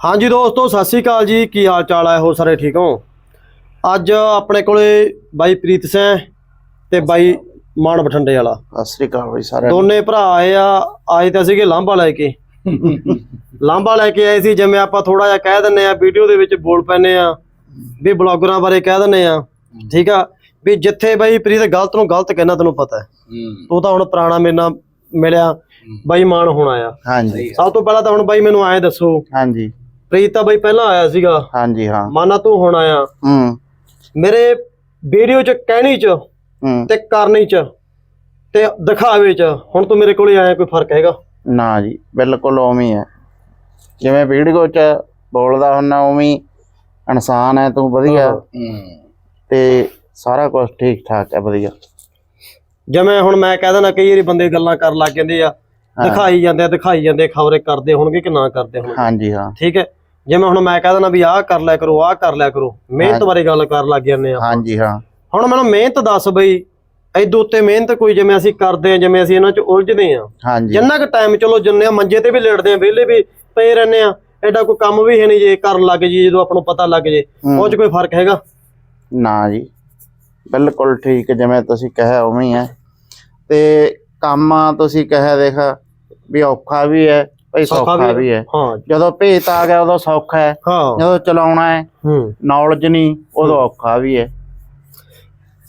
ਹਾਂਜੀ ਦੋਸਤੋ ਸਤਿ ਸ੍ਰੀ ਅਕਾਲ ਜੀ। ਕੀ ਹਾਲ ਚਾਲ ਹੈ ਹੋ ਸਾਰੇ ਠੀਕ ਹੋ? ਅੱਜ ਆਪਣੇ ਕੋਲੇ ਬਾਈ ਪ੍ਰੀਤ ਸਿੰਘ ਤੇ ਬਾਈ ਮਾਨ ਬਠੰਡੇ ਵਾਲਾ। ਸਤਿ ਸ੍ਰੀ ਅਕਾਲ ਬਈ ਸਾਰਿਆਂ ਨੂੰ। ਦੋਨੇ ਭਰਾ ਆਏ ਆ। ਆਏ ਤਾਂ ਸੀਗੇ ਲਾਂਬਾ ਲੈ ਕੇ। ਲਾਂਬਾ ਲੈ ਕੇ ਆਏ ਸੀ ਜਿਵੇਂ ਆਪਾਂ ਥੋੜਾ ਜਿਹਾ ਕਹਿ ਦਿੰਨੇ ਆ ਵੀਡੀਓ ਦੇ ਵਿੱਚ ਬੋਲ ਪੈਨੇ ਆ ਵੀ ਬਲੌਗਰਾਂ ਬਾਰੇ ਕਹਿ ਦਿੰਨੇ ਆ। ਠੀਕ ਆ? ਵੀ ਜਿੱਥੇ ਬਾਈ ਪ੍ਰੀਤ ਗਲਤ ਨੂੰ ਗਲਤ ਕਹਿਣਾ ਤੈਨੂੰ ਪਤਾ ਹੈ। ਤੂੰ ਤਾਂ ਹੁਣ ਪੁਰਾਣਾ ਮੇਰੇ ਨਾਲ ਮਿਲਿਆ ਬਾਈ ਮਾਨ ਹੁਣ ਆਇਆ। ਹਾਂਜੀ। ਸਭ ਤੋਂ ਪਹਿਲਾਂ ਤਾਂ ਹੁਣ ਬਾਈ ਮੈਨੂੰ ਐਂ ਦੱਸੋ ਹਾਂਜੀ। ਪ੍ਰੀਤ ਤਾਂ ਬਾਈ ਪਹਿਲਾਂ ਆਇਆ ਸੀਗਾ। ਹਾਂਜੀ ਹਾਂ। ਮਾਨਾ ਤੂੰ ਹੁਣ ਆਇਆ। ਹੂੰ। ਮੇਰੇ ਵੀਡੀਓ ਚ ਕਹਿਣੀ ਚ ਹੂੰ। ਤੇ ਕਰਨੀ ਚ ਤੇ ਦਿਖਾਵੇ ਚ। ਹੁਣ ਤੂੰ ਮੇਰੇ ਕੋਲੇ ਆਇਆ ਕੋਈ ਫ਼ਰਕ ਹੈਗਾ? ਨਾ ਜੀ ਬਿਲਕੁਲ ਉਵੇਂ ਹੀ। ਜਿਵੇਂ ਵੀਡੀਓ ਚ ਬੋਲਦਾ ਹੁੰਨਾ ਉਵੇਂ ਇਨਸਾਨ ਹੈ ਤੂੰ ਵਧੀਆ। ਤੇ ਸਾਰਾ ਕੁਝ ਠੀਕ ਠਾਕ ਹੈ ਵਧੀਆ। ਜਿਵੇਂ ਹੁਣ ਮੈਂ ਕਹਿ ਦਿੰਦਾ ਕਈ ਵਾਰੀ ਬੰਦੇ ਗੱਲਾਂ ਕਰਨ ਲੱਗ ਜਾਂਦੇ ਆ ਦਿਖਾਈ ਜਾਂਦੇ ਆ ਦਿਖਾਈ ਜਾਂਦੇ ਖਬਰੇ ਕਰਦੇ ਹੋਣਗੇ ਕਿ ਨਾ ਕਰਦੇ ਹੋਣਗੇ। ਹਾਂਜੀ ਹਾਂ। ਠੀਕ ਹੈ? ਜਿਵੇਂ ਹੁਣ ਮੈਂ ਕਹਿ ਦਿੰਦਾ ਵੀ ਆਹ ਕਰ ਲਿਆ ਕਰੋ ਆਹ ਕਰ ਲਿਆ ਕਰੋ ਮਿਹਨਤ ਬਾਰੇ ਗੱਲ ਕਰਨ ਲੱਗ ਜਾਂਦੇ ਆ ਹਾਂਜੀ ਹਾਂ। ਹੁਣ ਮੈਨੂੰ ਮਿਹਨਤ ਦੱਸ ਬਈ ਐਦੋਂ ਉੱਤੇ ਮਿਹਨਤ ਕੋਈ ਜਿਵੇਂ ਅਸੀਂ ਕਰਦੇ ਆ ਜਿਵੇਂ ਅਸੀਂ ਇਹਨਾਂ 'ਚ ਉਲਝਦੇ ਆ। ਜਿੰਨਾ ਕੁ ਟਾਈਮ ਚਲੋ ਜਿੰਨੇ ਮੰਜੇ ਤੇ ਵੀ ਲੇਟਦੇ ਆ ਵਿਹਲੇ ਵੀ ਪਏ ਰਹਿੰਦੇ ਆ ਐਡਾ ਕੋਈ ਕੰਮ ਵੀ ਹੈ ਨਹੀਂ ਜੇ ਕਰਨ ਲੱਗ ਜੀ ਜਦੋਂ ਆਪਾਂ ਨੂੰ ਪਤਾ ਲੱਗ ਜੇ ਉਹ 'ਚ ਕੋਈ ਫ਼ਰਕ ਹੈਗਾ? ਨਾ ਜੀ। ਬਿਲਕੁਲ ਠੀਕ ਜਿਵੇਂ ਤੁਸੀਂ ਕਿਹਾ ਉਵੇਂ ਹੀ ਹੈ। ਤੇ ਕੰਮ ਤੁਸੀਂ ਕਿਹਾ ਦੇਖ ਵੀ ਔਖਾ ਵੀ ਹੈ ਭਈ ਸੌਖਾ ਵੀ ਹੈ। ਹਾਂ। ਜਦੋਂ ਭੇਤ ਆ ਗਿਆ ਉਦੋਂ ਸੌਖਾ ਹੈ। ਹਾਂ। ਜਦੋਂ ਚਲਾਉਣਾ ਹੈ ਹੂੰ। ਨੌਲੇਜ ਨਹੀਂ ਉਦੋਂ ਔਖਾ ਵੀ ਹੈ।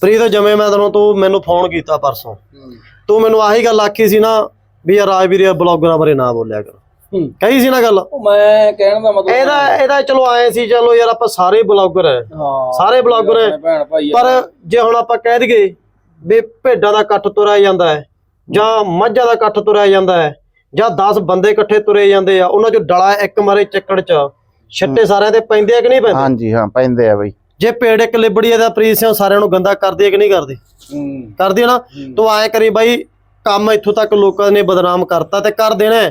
ਪ੍ਰੀਤ ਜਿਵੇਂ ਮੈਂ ਤੈਨੂੰ ਤੂੰ ਮੈਨੂੰ ਫੋਨ ਕੀਤਾ ਪਰਸੋਂ। ਤੂੰ ਮੈਨੂੰ ਆਹੀ ਗੱਲ ਆਖੀ ਸੀ ਨਾ ਵੀ ਯਾਰ ਰਾਜਵੀਰ ਬਲੌਗਰਾਂ ਬਾਰੇ ਨਾ ਬੋਲਿਆ ਕਰ। ਹੂੰ। ਕਹੀ ਸੀ ਨਾ ਗੱਲ? ਮੈਂ ਕਹਿਣ ਦਾ ਮਤਲਬ ਇਹਦਾ ਇਹਦਾ ਚਲੋ ਆਏ ਸੀ ਚਲੋ ਯਾਰ ਆਪਾਂ ਸਾਰੇ ਬਲੌਗਰ ਹਾਂ। ਸਾਰੇ ਬਲੌਗਰ ਆ। ਪਰ ਜੇ ਹੁਣ ਆਪਾਂ ਕਹਿ ਦਈਏ ਵੀ ਭੇਡਾਂ ਦਾ ਇਕੱਠ ਤੁਰਿਆ ਜਾਂਦਾ ਹੈ ਜਾਂ ਮੱਝਾਂ ਦਾ ਇਕੱਠ ਤੁਰਿਆ ਜਾਂਦਾ ਹੈ ਜਾਂ 10 ਬੰਦੇ ਇਕੱਠੇ ਤੁਰੇ ਜਾਂਦੇ ਆ ਉਹਨਾਂ ਚੋਂ ਡਲਾ ਇੱਕ ਮਾਰੇ ਚੱਕੜ ਚ। ਛੱਟੇ ਸਾਰਿਆਂ ਤੇ ਪੈਂਦੇ ਆ ਕਿ ਨਹੀਂ ਪੈਂਦੇ? ਹਾਂਜੀ ਹਾਂ ਪੈਂਦੇ ਆ ਬਈ। ਜੇ ਪੇੜ ਇੱਕ ਲਿਬੜੀ ਆ ਤਾਂ ਪ੍ਰੀਤ ਸਿੰਘ ਸਾਰਿਆਂ ਨੂੰ ਗੰਦਾ ਕਰਦੀ ਹੈ ਕਿ ਨਹੀਂ ਕਰਦੀ? ਕਰਦੀ ਹੈ ਨਾ? ਤੂੰ ਐ ਕਰੀ ਬਾਈ ਕੰਮ ਇੱਥੋਂ ਤੱਕ ਲੋਕਾਂ ਨੇ ਬਦਨਾਮ ਕਰਤਾ ਤੇ ਕਰ ਦੇਣਾ।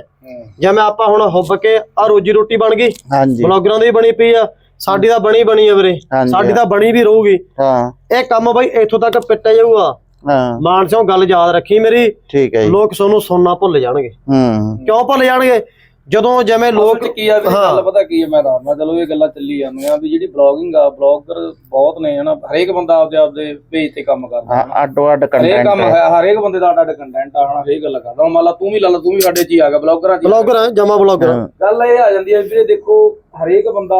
ਜਿਵੇਂ ਆਪਾਂ ਹੁਣ ਹੁੱਬ ਕੇ ਆ ਰੋਜੀ ਰੋਟੀ ਬਣ ਗਈ ਹਾਂਜੀ। ਬਲੌਗਰਾਂ ਦੀ ਬਣੀ ਪਈ ਆ ਸਾਡੀ ਤਾਂ ਬਣੀ ਬਣੀ ਆ ਵੀਰੇ। ਸਾਡੀ ਤਾਂ ਬਣੀ ਵੀ ਰਹੂਗੀ। ਹਾਂ। ਇਹ ਕੰਮ ਬਾਈ ਇੱਥੋਂ ਤੱਕ ਪਿੱਟਿਆ ਜਾਊਗਾ। ਹਾਂ। ਮਾਨ ਸਿੰਘ ਗੱਲ ਯਾਦ ਰੱਖੀ ਮੇਰੀ। ਠੀਕ ਹੈ ਜੀ। ਲੋਕ ਸੋਨੂੰ ਸੁਣਨਾ ਭੁੱਲ ਜਾਣਗੇ। ਹੂੰ। ਕਿਉਂ ਭੁੱਲ ਜਾਣਗੇ? ਜਦੋਂ ਜਿਵੇਂ ਲੋਕ ਕੀ ਆ ਵੀ ਗੱਲ ਪਤਾ ਕੀ ਹੈ ਮੈਂ ਦੱਸਦਾ ਚਲੋ ਇਹ ਗੱਲਾਂ ਚੱਲੀ ਜਾਂਦੀਆਂ ਵੀ ਜਿਹੜੀ ਬਲੌਗਿੰਗ ਆ ਬਲੌਗਰ ਬਹੁਤ ਨੇ ਹਨਾ। ਹਰੇਕ ਬੰਦਾ ਆਪਦੇ ਆਪਦੇ ਪੇਜ ਤੇ ਕੰਮ ਕਰਦਾ ਹਾਂ, ਅੱਡੋ ਅੱਡ ਹਰੇਕ ਕੰਟੈਂਟ ਕੰਮ ਹੈ। ਹੈ ਹਰੇਕ ਬੰਦੇ ਦਾ ਅੱਡ ਕੰਟੈਂਟ ਆ ਹਨਾ ਹਰੇਕ ਗੱਲ ਕਰਦਾ। ਹੁਣ ਮੰਨ ਲਾ ਤੂੰ ਵੀ ਲਾ ਲਾ ਤੂੰ ਵੀ ਸਾਡੇ ਚ ਹੀ ਆ ਗਿਆ ਬਲੌਗਰਾਂ ਚ। ਬਲੌਗਰ ਜਮਾ ਬਲੌਗਰ ਗੱਲ ਇਹ ਆ ਜਾਂਦੀ ਹੈ ਵੀਰੇ ਦੇਖੋ ਹਰੇਕ ਬੰਦਾ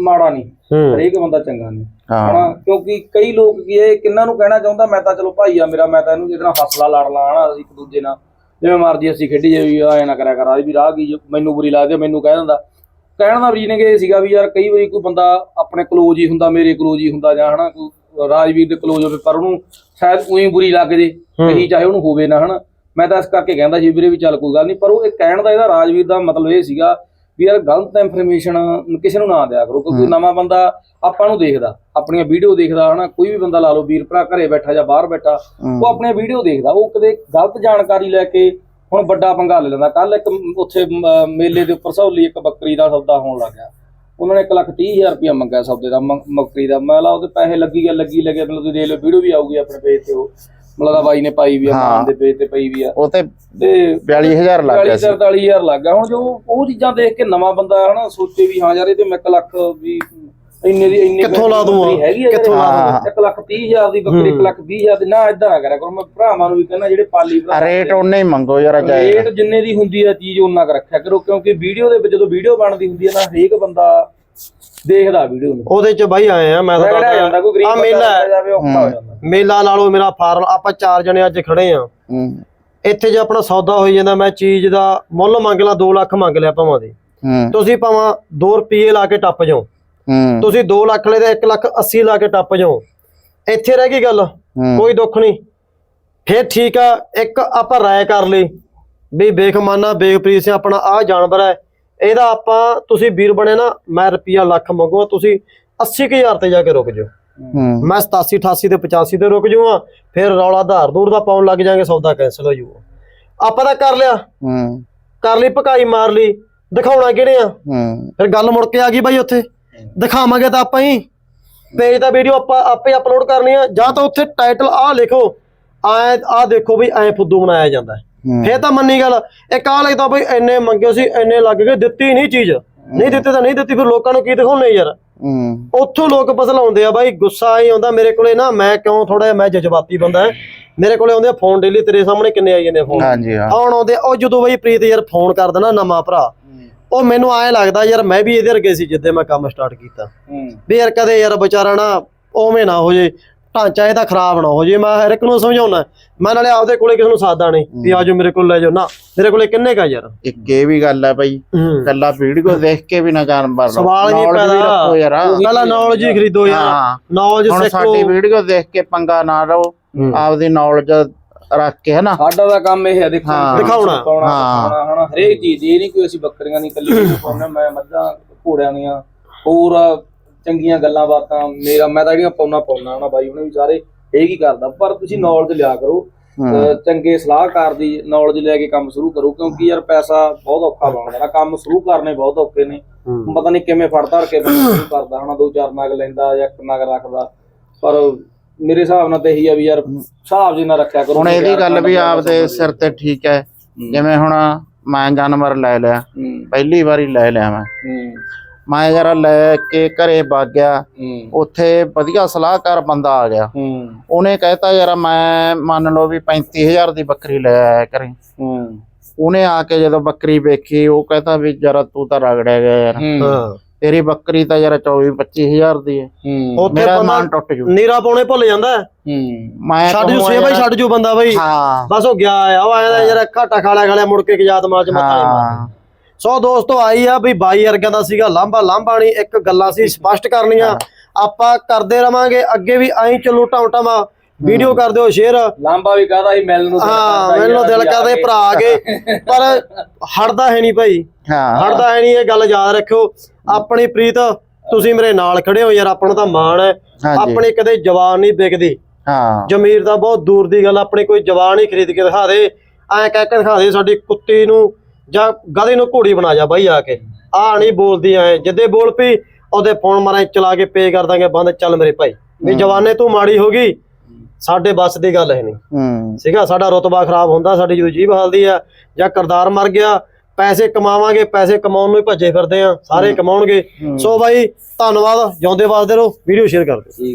ਮਾੜਾ ਨਹੀਂ ਹੂੰ। ਹਰੇਕ ਬੰਦਾ ਚੰਗਾ ਨਹੀਂ। ਹਾਂ। ਹਨਾ ਕਿਉਂਕਿ ਕਈ ਲੋਕ ਕੀ ਇਹ ਕਿੰਨਾਂ ਨੂੰ ਕਹਿਣਾ ਚਾਹੁੰਦਾ ਮੈਂ ਤਾਂ ਚਲੋ ਭਾਈ ਆ ਮੇਰਾ ਮੈਂ ਤਾਂ ਇਹਨੂੰ ਨਾਲ ਹੱਸਲਾ ਲੜ ਲਾ ਹਨਾ ਅਸੀਂ ਇੱਕ ਦੂਜੇ ਨਾਲ। ਜਿਵੇਂ ਮਰਜ਼ੀ ਅਸੀਂ ਖੇਡੀ ਜਾਈ ਐ ਨਾ ਕਰਿਆ ਕਰ ਆ ਵੀ ਰਾਹ ਕੀ ਮੈਨੂੰ ਬੁਰੀ ਲੱਗਦੀ ਆ, ਮੈਨੂੰ ਕਹਿ ਦਿੰਦਾ। ਕਹਿਣ ਦਾ ਰੀਜ਼ਨ ਇਹ ਸੀਗਾ ਵੀ ਯਾਰ ਕਈ ਵਾਰੀ ਕੋਈ ਬੰਦਾ ਆਪਣੇ ਕਲੋਜ਼ ਹੀ ਹੁੰਦਾ ਮੇਰੇ ਕਲੋਜ਼ ਹੀ ਹੁੰਦਾ ਜਾਂ ਹਨਾ ਕੋਈ ਰਾਜਵੀਰ ਦੇ ਕਲੋਜ਼ ਹੋਵੇ ਪਰ ਉਹਨੂੰ ਸ਼ਾਇਦ ਉਹੀ ਬੁਰੀ ਲੱਗ ਜੇ ਕਹੀ ਚਾਹੇ ਉਹਨੂੰ ਹੋਵੇ ਨਾ ਹਨਾ। ਮੈਂ ਤਾਂ ਇਸ ਕਰਕੇ ਕਹਿੰਦਾ ਸੀ ਵੀਰੇ ਵੀ ਚੱਲ ਕੋਈ ਗੱਲ ਨਹੀਂ ਪਰ ਉਹ ਇਹ ਕਹਿਣ ਦਾ ਇਹਦਾ ਰਾਜਵੀਰ ਦਾ ਮਤਲਬ ਇਹ ਸੀਗਾ ਵੀ ਯਾਰ ਗਲਤ ਇਨਫੋਰਮੇਸ਼ਨ ਕਿਸੇ ਨੂੰ ਨਾ ਦਿਆ ਕਰੋ ਕਿਉਂਕਿ ਨਵਾਂ ਬੰਦਾ ਆਪਾਂ ਨੂੰ ਦੇਖਦਾ ਆਪਣੀਆਂ ਵੀਡੀਓ ਦੇਖਦਾ ਹਨਾ ਕੋਈ ਵੀ ਬੰਦਾ ਲਾ ਲਓ ਵੀਰ ਭਰਾ ਘਰੇ ਬੈਠਾ ਜਾਂ ਬਾਹਰ ਬੈਠਾ ਉਹ ਆਪਣੀਆਂ ਵੀਡੀਓ ਦੇਖਦਾ ਉਹ ਕਦੇ ਗਲਤ ਜਾਣਕਾਰੀ ਲੈ ਕੇ ਹੁਣ ਵੱਡਾ ਪੰਗਾ ਲੈ ਲੈਂਦਾ। ਕੱਲ ਇੱਕ ਉੱਥੇ ਮੇਲੇ ਦੇ ਉੱਪਰ ਸਹੌਲੀ ਇੱਕ ਬੱਕਰੀ ਦਾ ਸੌਦਾ ਹੋਣ ਲੱਗ ਗਿਆ। ਉਹਨਾਂ ਨੇ 1 ਲੱਖ ਤੀਹ ਹਜ਼ਾਰ ਰੁਪਇਆ ਮੰਗਿਆ ਸੌਦੇ ਦਾ ਬੱਕਰੀ ਦਾ। ਮੈਂ ਲਾ ਉਹਦੇ ਪੈਸੇ ਲੱਗੀ ਗਿਆ ਲੱਗੀ ਲੱਗੇ ਮਤਲਬ ਤੁਸੀਂ ਦੇਖ ਲਓ ਵੀਡੀਓ ਵੀ ਆਊਗੀ ਆਪਣੇ ਪੇਜ ਤੇ ਉਹ। ਮਤਲਬ ਦਾ ਬਾਈ ਨੇ ਪਾਈ ਵੀ ਆ ਹਾਂ। ਮਾਨ ਦੇ ਪੇਜ ਤੇ ਪਈ ਵੀ ਆ। ਉਹ ਤੇ ਤੇ 42000 ਲੱਗ ਗਿਆ 40 ਸੀ। 43000 ਲੱਗ ਗਿਆ। ਹੁਣ ਜੋ ਉਹ ਚੀਜ਼ਾਂ ਦੇਖ ਕੇ ਨਵਾਂ ਬੰਦਾ ਹਨਾ ਸੋਚੇ ਵੀ ਹਾਂ ਯਾਰ ਇਹ ਤੇ ਮੈਂ 1 ਲੱਖ ਵੀ ਇੰਨੇ ਦੀ ਇੰਨੇ ਕਿੱਥੋਂ ਲਾ ਦੂੰ ਆ? ਹੈਗੀ ਆ ਕਿੱਥੋਂ ਲਾ ਦੂੰ? 1 ਲੱਖ 30000 ਦੀ ਬੱਕਰੀ 1 ਲੱਖ 20000 ਦੀ। ਨਾ ਇਦਾਂ ਨਾ ਕਰਿਆ ਕਰੋ ਮੈਂ ਭਰਾਵਾਂ ਨੂੰ ਵੀ ਕਹਿੰਦਾ ਜਿਹੜੇ ਪਾਲੀ ਭਰਾ ਰੇਟ ਉਹਨੇ ਹੀ ਮੰਗੋ ਯਾਰ ਚਾਹੇ ਰੇਟ ਜਿੰਨੇ ਦੀ ਹੁੰਦੀ ਆ ਚੀਜ਼ ਉਹਨਾਂ ਕ ਰੱਖਿਆ ਕਰੋ ਕਿਉਂਕਿ ਵੀਡੀਓ ਦੇ ਵਿੱਚ ਜਦੋਂ ਵੀਡੀਓ ਬਣਦੀ ਹੁੰਦੀ ਹੈ ਨਾ ਹਰੇਕ ਬੰਦਾ ਦੇਖਦਾ ਵੀਡੀਓ ਨੂੰ। ਉਹਦੇ ਚ ਬਾਈ ਆਏ ਆ ਮੈਂ ਤਾਂ ਰਗੜਿਆ ਜਾਂਦਾ ਕੋਈ ਗਰੀਬ ਆ ਮੇਲਾ ਬੰਦਾ ਹੈ। ਜਾਵੇ ਔਖਾ ਹੋ ਜਾਂਦਾ। ਮੇਲਾ ਲਾ ਲਓ ਮੇਰਾ ਫਾਰਮ ਆਪਾਂ ਚਾਰ ਜਣੇ ਅੱਜ ਖੜੇ ਆ। ਹੂੰ। ਇੱਥੇ ਜੇ ਆਪਣਾ ਸੌਦਾ ਹੋਈ ਜਾਂਦਾ ਮੈਂ ਚੀਜ਼ ਦਾ ਮੁੱਲ ਮੰਗ ਲਾ 2 ਲੱਖ ਮੰਗ ਲਿਆ ਭਾਵਾਂ ਦੇ। ਹੂੰ। ਤੁਸੀਂ ਭਾਵਾਂ 2 ਰੁਪਏ ਲਾ ਕੇ ਟੱਪ ਜਾਓ। ਹੂੰ। ਤੁਸੀਂ 2 ਲੱਖ ਲੈ ਤੇ 1 ਲੱਖ 80 ਲਾ ਕੇ ਟੱਪ ਜਾਓ। ਇੱਥੇ ਰਹਿ ਗਈ ਗੱਲ। ਕੋਈ ਦੁੱਖ ਨਹੀਂ। ਫੇਰ ਠੀਕ ਆ ਇੱਕ ਆਪਾਂ ਰਾਏ ਕਰ ਲਈ। ਵੀ ਬੇਖਮਾਨਾ ਬੇਗਪ੍ਰੀਤ ਸਿੰਘ ਆਪਣਾ ਆ ਜਾਨਵਰ ਹੈ। ਇਹਦਾ ਆਪਾਂ ਤੁਸੀਂ ਵੀਰ ਬਣੇ ਨਾ ਮੈਂ ਰੁਪਿਆ ਲੱਖ ਮੰਗੂਗਾ ਤੁਸੀਂ 80000 ਤੇ ਜਾ ਕੇ ਰੁਕ ਜਾਓ। ਮੈਂ 87 88 ਤੇ 85 ਤੇ ਰੁਕ ਜਾਊਗਾ ਫਿਰ ਰੌਲਾ ਧਾਰ ਦੂਰ ਦਾ ਪਾਉਣ ਲੱਗ ਜਾਾਂਗੇ ਸੌਦਾ ਕੈਨਸਲ ਹੋ ਜਾਊਗਾ ਆਪਾਂ ਤਾਂ ਕਰ ਲਿਆ। ਕਰ ਲਈ ਭਕਾਈ ਮਾਰ ਲਈ ਦਿਖਾਉਣਾ ਕਿਹੜੇ ਆ? ਫਿਰ ਗੱਲ ਮੁੜ ਕੇ ਆ ਗਈ ਬਾਈ ਉੱਥੇ। ਦਿਖਾਵਾਂਗੇ ਤਾਂ ਆਪਾਂ ਹੀ। ਪੇਜ ਦਾ ਵੀਡੀਓ ਆਪਾਂ ਆਪੇ ਅਪਲੋਡ ਕਰਨੀ ਆ। ਜਾਂ ਤਾਂ ਉੱਥੇ ਟਾਈਟਲ ਆ ਲਿਖੋ। ਐ ਆ ਦੇਖੋ ਵੀ ਐ ਫੁੱਦੂ ਬਣਾਇਆ ਜਾਂਦਾ। ਫੇਰ ਤਾਂ ਮੰਨੀ ਗੱਲ ਇੱਕ ਆ ਲੱਗਦਾ ਬਈ ਇੰਨੇ ਮੰਗੇ ਸੀ ਇੰਨੇ ਲੱਗ ਗਏ ਦਿੱਤੀ ਨਹੀਂ ਚੀਜ਼। ਨਹੀਂ ਦਿੱਤੇ ਤਾਂ ਨਹੀਂ ਦਿੱਤੀ ਫਿਰ ਲੋਕਾਂ ਨੂੰ ਕੀ ਦਿਖਾਉਣੇ ਯਾਰ? ਉੱਥੋਂ ਲੋਕ ਫਸਲ ਆਉਂਦੇ ਆ ਬਾਈ ਗੁੱਸਾ ਹੀ ਆਉਂਦਾ ਮੇਰੇ ਕੋਲੇ ਨਾ ਮੈਂ ਕਿਉਂ ਥੋੜਾ ਮੈਂ ਜਜ਼ਬਾਤੀ ਬੰਦਾ ਹੈ। ਮੇਰੇ ਕੋਲੇ ਆਉਂਦੇ ਆ ਫੋਨ ਡੇਲੀ ਤੇਰੇ ਸਾਹਮਣੇ ਕਿੰਨੇ ਆਈ ਜਾਂਦੇ ਫੋਨ ਹਾਂਜੀ ਹਾਂ। ਆਉਣ ਆਉਂਦੇ ਉਹ ਜਦੋਂ ਬਈ ਪ੍ਰੀਤ ਯਾਰ ਫੋਨ ਕਰ ਦੇਣਾ ਨਵਾਂ ਭਰਾ ਉਹ ਮੈਨੂੰ ਐਂ ਲੱਗਦਾ ਯਾਰ ਮੈਂ ਵੀ ਇਹਦੇ ਵਰਗੇ ਸੀ ਜਿੱਦੇ ਮੈਂ ਕੰਮ ਸਟਾਰਟ ਕੀਤਾ। ਵੀ ਯਾਰ ਕਦੇ ਯਾਰ ਵਿਚਾਰਾ ਨਾ ਉਵੇਂ ਨਾ ਹੋ ਜੇ ਢਾਂਚਾ ਇਹਦਾ ਖਰਾਬ ਨਾ ਹੋ ਜੇ ਮੈਂ ਹਰ ਇੱਕ ਨੂੰ ਸਮਝਾਉਣਾ ਮੈਂ ਨਾਲੇ ਆਪਦੇ ਕੋਲੇ ਕਿਸੇ ਨੂੰ ਸਾਦਾ ਨਹੀਂ ਵੀ ਆਜੋ ਮੇਰੇ ਕੋਲ ਲੈ ਜਾਓ। ਨਾ ਮੇਰੇ ਕੋਲੇ ਕਿੰਨੇ ਕਾ ਯਾਰ? ਇੱਕ ਇਹ ਵੀ ਗੱਲ ਹੈ। ਭਾਈ। ਕੱਲਾ ਵੀਡੀਓ ਦੇਖ ਕੇ ਵੀ ਨਾ ਜਾਨਵਰ ਲਓ। ਸਵਾਲ ਨਹੀਂ ਪੈਦਾ। ਰੱਖੋ ਯਾਰ। ਪਹਿਲਾਂ ਨੌਲੇਜ ਹੀ ਖਰੀਦੋ ਯਾਰ। ਹਾਂ। ਨੌਲੇਜ ਹੁਣ ਸਿੱਖੋ। ਸਾਡੀ ਵੀਡੀਓ ਦੇਖ ਕੇ ਪੰਗਾ ਨਾ ਲਓ ਆਪਦੀ ਨੌਲੇਜ ਰੱਖ ਕੇ ਹੈ ਨਾ ਸਾਡਾ ਦਾ ਕੰਮ ਇਹ ਹੈ ਦੇਖੋ। ਹਾਂ। ਦਿਖਾਉਣਾ। ਦਿਖਾਉਣਾ ਹਨਾ? ਹਰੇਕ ਚੀਜ਼ ਇਹ ਨਹੀਂ ਕਿ ਅਸੀਂ ਬੱਕਰੀਆਂ ਨਹੀਂ ਕੱਲੀ ਪਾਉਣਾ ਮੈਂ ਮੱਝਾਂ ਘੋੜਿਆਂ ਦੀਆਂ ਹੋਰ ਚੰਗੀਆਂ ਗੱਲਾਂ ਬਾਤਾਂ ਮੇਰਾ ਮੈਂ ਤਾਂ ਜਿਹੜੀਆਂ ਪਾਉਣਾ ਪਾਉਣਾ ਹਨਾ ਬਾਈ ਉਹਨੇ ਵੀ ਸਾਰੇ ਇਹ ਕੀ ਕਰਦਾ? ਪਰ ਤੁਸੀਂ ਨੌਲੇਜ ਲਿਆ ਕਰੋ। ਚੰਗੇ ਸਲਾਹਕਾਰ ਦੀ ਨੌਲੇਜ ਲੈ ਕੇ ਕੰਮ ਸ਼ੁਰੂ ਕਰੋ ਕਿਉਂਕਿ ਯਾਰ ਪੈਸਾ ਬਹੁਤ ਔਖਾ ਬਣਦਾ ਨਾ। ਕੰਮ ਸ਼ੁਰੂ ਕਰਨੇ ਬਹੁਤ ਔਖੇ ਨੇ। ਪਤਾ ਨਹੀਂ ਕਿਵੇਂ ਫੜ ਧਰ ਕੇ ਬੰਦਾ ਸ਼ੁਰੂ ਕਰਦਾ ਹਨਾ ਦੋ ਚਾਰ ਨਗ ਲੈਂਦਾ ਜਾਂ ਇੱਕ ਨਗ ਰੱਖਦਾ। ਪਰ ਮੇਰੇ ਹਿਸਾਬ ਨਾਲ ਤਾਂ ਇਹੀ ਆ ਵੀ ਯਾਰ ਹਿਸਾਬ ਜੀ ਨਾਲ ਰੱਖਿਆ ਕਰੋ ਹੁਣ ਇਹਦੀ ਗੱਲ ਵੀ ਆਪਦੇ ਸਮਝ ਸਿਰ ਤੇ ਠੀਕ ਹੈ। ਜਿਵੇਂ ਹੁਣ ਮੈਂ ਜਾਨਵਰ ਲੈ ਲਿਆ। ਪਹਿਲੀ ਵਾਰੀ ਲੈ ਲਿਆ ਮੈਂ। ਮੈਂ ਜਰਾ ਲੈ ਕੇ ਘਰੇ ਵਗ ਗਿਆ। ਉੱਥੇ ਵਧੀਆ ਸਲਾਹਕਾਰ ਬੰਦਾ ਆ ਗਿਆ। ਹੂੰ। ਉਹਨੇ ਕਹਿਤਾ ਯਾਰ ਮੈਂ ਮੰਨ ਲਓ ਵੀ 35000 ਦੀ ਬੱਕਰੀ ਲੈ ਆਇਆ ਹੂੰ। ਉਹਨੇ ਆ ਕੇ ਜਦੋਂ ਬੱਕਰੀ ਵੇਖੀ ਉਹ ਕਹਿੰਦਾ ਵੀ ਜਰਾ ਤੂੰ ਤਾਂ ਰਗੜਿਆ ਗਿਆ ਯਾਰ। ਤੇਰੀ ਬੱਕਰੀ ਤਾਂ ਯਾਰ 24 25000 ਦੀ ਹੈ। ਹੂੰ। ਉੱਥੇ ਮਨ ਟੁੱਟ ਜੂ। ਨੀਰਾ ਪਾਉਣੇ ਭੁੱਲ ਜਾਂਦਾ ਹੈ। ਹੂੰ। ਮੈਂ ਛੱਡ ਜੂ ਹੀ ਯਾਰ- ਛੱਡ ਜੂ ਬੰਦਾ ਬਈ। ਹਾਂ। ਬਸ ਉਹ ਗਿਆ ਆ ਉਹ ਆਇਆ ਯਾਰ ਘਾਟਾ ਖਾਲਿਆ ਖਾਲਿਆ ਮੁੜ ਕੇ ਜਾਤ ਮਾਰ ਚ ਮੱਥਾ ਸੋ ਦੋਸਤੋ ਆਈ ਆ ਵੀ ਬਾਈ ਵਰਗਿਆਂ ਦਾ ਸੀਗਾ ਲਾਂਭਾ। ਲਾਂਭਾ ਨਹੀਂ ਇੱਕ ਗੱਲਾਂ ਸੀ ਸਪਸ਼ਟ ਕਰਨੀਆਂ। ਆਪਾਂ ਕਰਦੇ ਰਵਾਂਗੇ ਅੱਗੇ ਵੀ ਐਂ ਚੱਲੂ ਟਾਉਟਾਵਾ ਵੀਡੀਓ ਕਰ ਦਿਓ ਸ਼ੇਅਰ। ਲਾਂਬਾ ਵੀ ਕਹਦਾ ਸੀ ਮਿਲ ਨੂੰ ਹਾਂ ਮੈਨੂੰ ਯਾਰ ਦਿਲ ਕਰਦੇ ਕੇ। ਭਰਾ ਆ ਗਏ। ਪਰ ਹਟਦਾ ਹੈ ਨਹੀਂ ਭਾਈ। ਹਾਂ। ਹਟਦਾ ਹੈ ਨਹੀਂ ਇਹ ਗੱਲ ਯਾਦ ਰੱਖਿਓ। ਆਪਣੀ ਪ੍ਰੀਤ ਤੁਸੀਂ ਮੇਰੇ ਨਾਲ ਖੜੇ ਹੋ ਯਾਰ ਆਪਣਾ ਤਾਂ ਮਾਣ ਹੈ। ਆਪਣੀ ਕਦੇ ਜਵਾਨ ਨਹੀਂ ਵਿਕਦੀ। ਹਾਂ। ਜ਼ਮੀਰ ਦਾ ਬਹੁਤ ਦੂਰ ਦੀ ਗੱਲ ਆਪਣੀ ਕੋਈ ਜਵਾਨ ਹੀ ਖਰੀਦ ਕੇ ਦਿਖਾ ਦੇ। ਐਂ ਕਹਿ ਕੇ ਦਿਖਾ ਦੇ ਸਾਡੀ ਕੁੱਤੀ ਨੂੰ। ਜਾਂ ਗਧੇ ਨੂੰ ਘੋੜੀ ਬਣਾ ਜਾ ਬਾਈ ਆ ਕੇ। ਆ ਨਹੀਂ ਬੋਲਦੀ ਐ ਜਿੱਦੇ ਬੋਲ ਪਈ ਉਹਦੇ ਫੋਨ ਮਾਰਾਂ ਚਲਾ ਕੇ ਪੇ ਕਰ ਦਾਂਗੇ ਬੰਦ ਚੱਲ ਮੇਰੇ ਭਾਈ। ਵੀ ਜਵਾਨੇ ਤੂੰ ਮਾੜੀ ਹੋ ਗਈ ਸਾਡੇ ਬੱਸ ਦੀ ਗੱਲ ਹੈ ਨਹੀਂ। ਸੀਗਾ ਸਾਡਾ ਰਤਬਾ ਖਰਾਬ ਹੁੰਦਾ ਸਾਡੀ ਜਦੋਂ ਜੀਭ ਹਲਦੀ ਆ ਜਾਂ ਕਰਦਾਰ ਮਰ ਗਿਆ ਪੈਸੇ ਕਮਾਵਾਂਗੇ ਪੈਸੇ ਕਮਾਉਣ ਨੂੰ ਹੀ ਭੱਜੇ ਫਿਰਦੇ ਆ ਸਾਰੇ ਕਮਾਉਣਗੇ। ਸੋ ਬਾਈ ਧੰਨਵਾਦ ਜਿਉਂਦੇ ਵਾਸਦੇ ਰਹੋ ਵੀਡੀਓ ਸ਼ੇਅਰ ਕਰ ਦਿਓ।